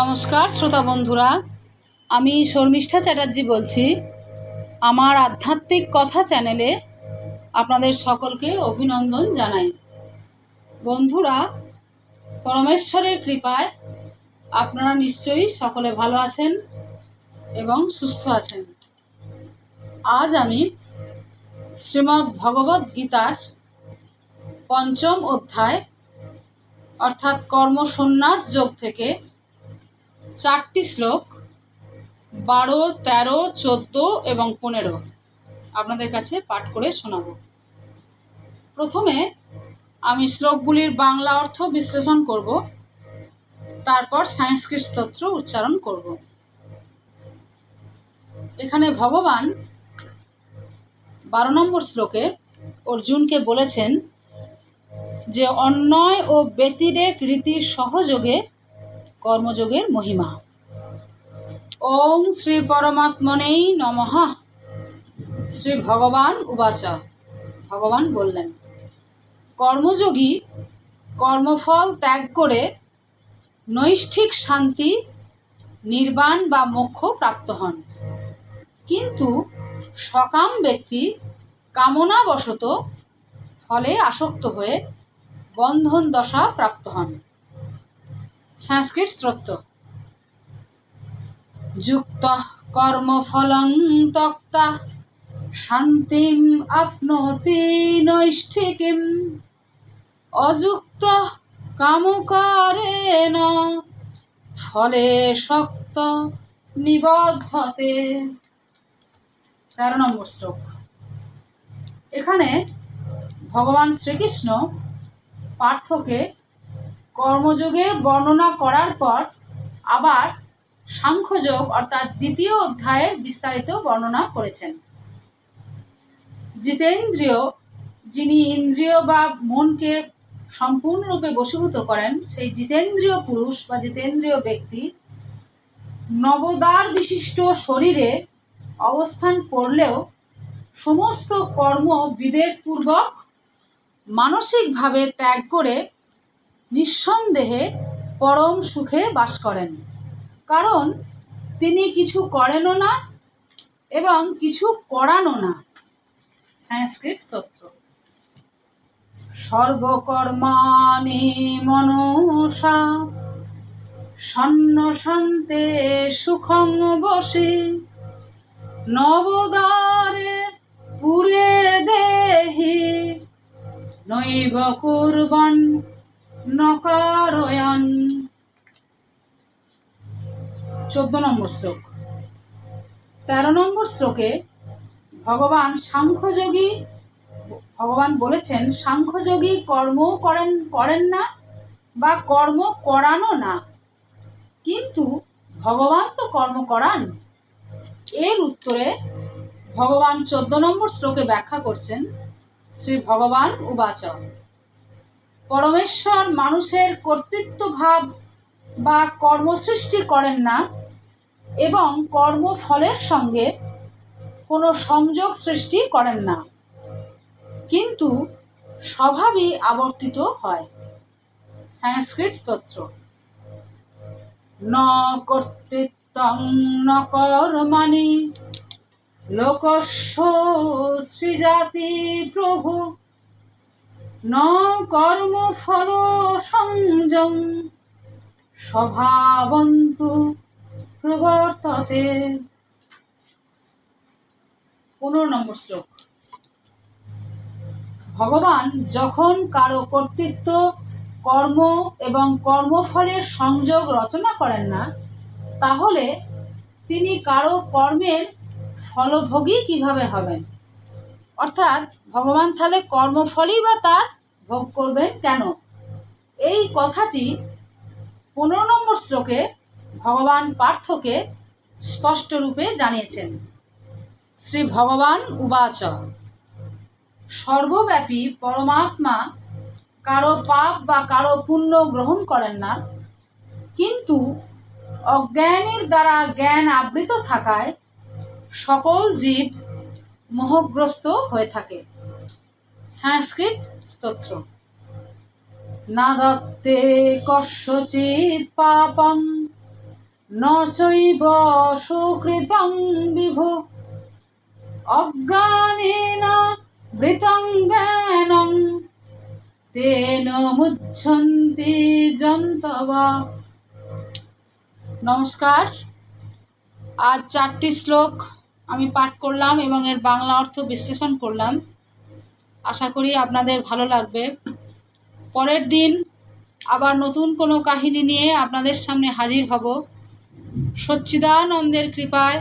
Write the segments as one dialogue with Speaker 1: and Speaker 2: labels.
Speaker 1: নমস্কার, শ্রোতা বন্ধুরা। আমি শর্মিষ্ঠা চ্যাটার্জি বলছি। আমার আধ্যাত্মিক কথা চ্যানেলে আপনাদের সকলকে অভিনন্দন জানাই। বন্ধুরা, পরমেশ্বরের কৃপায় আপনারা নিশ্চয়ই সকলে ভালো আছেন এবং সুস্থ আছেন। আজ আমি শ্রীমদ্ ভগবদ্ গীতার পঞ্চম অধ্যায়, অর্থাৎ কর্মসন্ন্যাস যোগ থেকে চারটি শ্লোক, বারো, তেরো, চোদ্দ এবং পনেরো আপনাদের কাছে পাঠ করে শোনাব। প্রথমে আমি শ্লোকগুলির বাংলা অর্থ বিশ্লেষণ করব, তারপর সংস্কৃত স্তোত্র উচ্চারণ করব। এখানে ভগবান বারো নম্বর শ্লোকে অর্জুনকে বলেছেন যে অন্যয় ও ব্যতিরেক রীতির সহযোগে কর্মযোগের মহিমা। ওম শ্রী পরমাত্মনেই নমঃ। শ্রী ভগবান উবাচ। ভগবান বললেন, কর্মযোগী কর্মফল ত্যাগ করে নৈষ্ঠিক শান্তি, নির্বাণ বা মোক্ষ প্রাপ্ত হন। কিন্তু সকাম ব্যক্তি কামনাবশত ফলে আসক্ত হয়ে বন্ধন দশা প্রাপ্ত হন। সংস্কৃত স্তোত্র যুক্ত কর্মফলং তক্তা, শান্তিম আপনোতি নৈষ্ঠিকিম। অযুক্ত কামকারেণ, ফলে শক্ত নিবদ্ধতে। তেরো নম্বর শ্লোক। এখানে ভগবান শ্রীকৃষ্ণ পার্থকে কর্মযোগের বর্ণনা করার পর আবার সাংখ্যযোগ অর্থাৎ দ্বিতীয় অধ্যায়ের বিস্তারিত বর্ণনা করেছেন। জিতেন্দ্রিয়, যিনি ইন্দ্রিয় বা মনকে সম্পূর্ণরূপে বশীভূত করেন, সেই জিতেন্দ্রীয় পুরুষ বা জিতেন্দ্রীয় ব্যক্তি নবদার বিশিষ্ট শরীরে অবস্থান করলেও সমস্ত কর্ম বিবেকপূর্বক মানসিকভাবে ত্যাগ করে নিঃসন্দেহে পরম সুখে বাস করেন। কারণ তিনি কিছু করেনও না এবং কিছু করানো না। সংস্কৃত স্তোত্র সর্বকর্মাণি মনসা সন্ন্যসান্তে সুখং বসে নবদারে পুরে দেহি নৈব কুর্বন নকারয়ন। চোদ্দ নম্বর শ্লোক। তেরো নম্বর শ্লোকে ভগবান সাংখ্যযোগী, ভগবান বলেছেন, সাংখ্যযোগী কর্ম করেন করেন না বা কর্ম করানো না। কিন্তু ভগবান তো কর্ম করান। এর উত্তরে ভগবান চোদ্দ নম্বর শ্লোকে ব্যাখ্যা করছেন, শ্রী ভগবান উবাচ। পরমেশ্বর মানুষের কর্তৃত্ব ভাব বা কর্মসৃষ্টি করেন না এবং কর্মফলের সঙ্গে কোনো সংযোগ সৃষ্টি করেন না। কিন্তু স্বভাবই আবর্তিত হয়। সংস্কৃত স্তোত্র। ন কর্তৃত্বং ন কর্মাণি। লোকস্য সৃজাতি প্রভু। ন কর্মফল সংযম। স্বভাবন্তু প্রবর্ততে। পনেরো নম্বর শ্লোক। ভগবান যখন কারও কর্তৃত্ব, কর্ম এবং কর্মফলের সংযোগ রচনা করেন না, তাহলে তিনি কারও কর্মের ফলভোগী কীভাবে হবেন? অর্থাৎ ভগবান তাহলে কর্মফলই বা তার ভোগ করবেন কেন? এই কথাটি পনেরো নম্বর শ্লোকে ভগবান পার্থকে স্পষ্টরূপে জানিয়েছেন। শ্রী ভগবান উবাচ, সর্বব্যাপী পরমাত্মা কারও পাপ বা কারও পুণ্য গ্রহণ করেন না, কিন্তু অজ্ঞানীর দ্বারা জ্ঞান আবৃত থাকায় সকল জীব মোহগ্রস্ত হয়ে থাকে। সংস্কৃত স্তোত্র। না দত্তে পাপং ন চৈব সুকৃতং বিভু, অজ্ঞানেন বৃতং জ্ঞানং তেন মুচ্ছন্তি জন্তবা নমস্কার। আজ চারটি শ্লোক আমি পাঠ করলাম এবং এর বাংলা অর্থ বিশ্লেষণ করলাম। আশা করি আপনাদের ভালো লাগবে। পরের দিন আবার নতুন কোনো কাহিনী নিয়ে আপনাদের সামনে হাজির হব। সচ্চিদানন্দের কৃপায়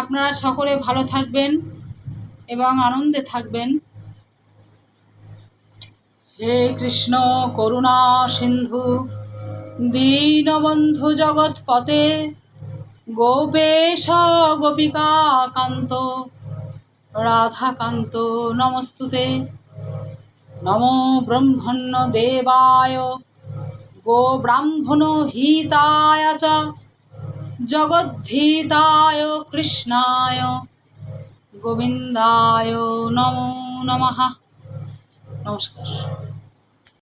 Speaker 1: আপনারা সকলে ভালো থাকবেন এবং আনন্দে থাকবেন। হে কৃষ্ণ করুণা সিন্ধু, দীনবন্ধু জগৎপতে গোপেশ গোপিকা কান্ত রাধাকান্ত, নমস্তুতে। নমো ব্রহ্মণ্য দেবায়, গো ব্রাহ্মণ হিতায় চ, জগদ্ধিতায় কৃষ্ণায়, গোবিন্দায় নমো নমঃ। নমস্কার।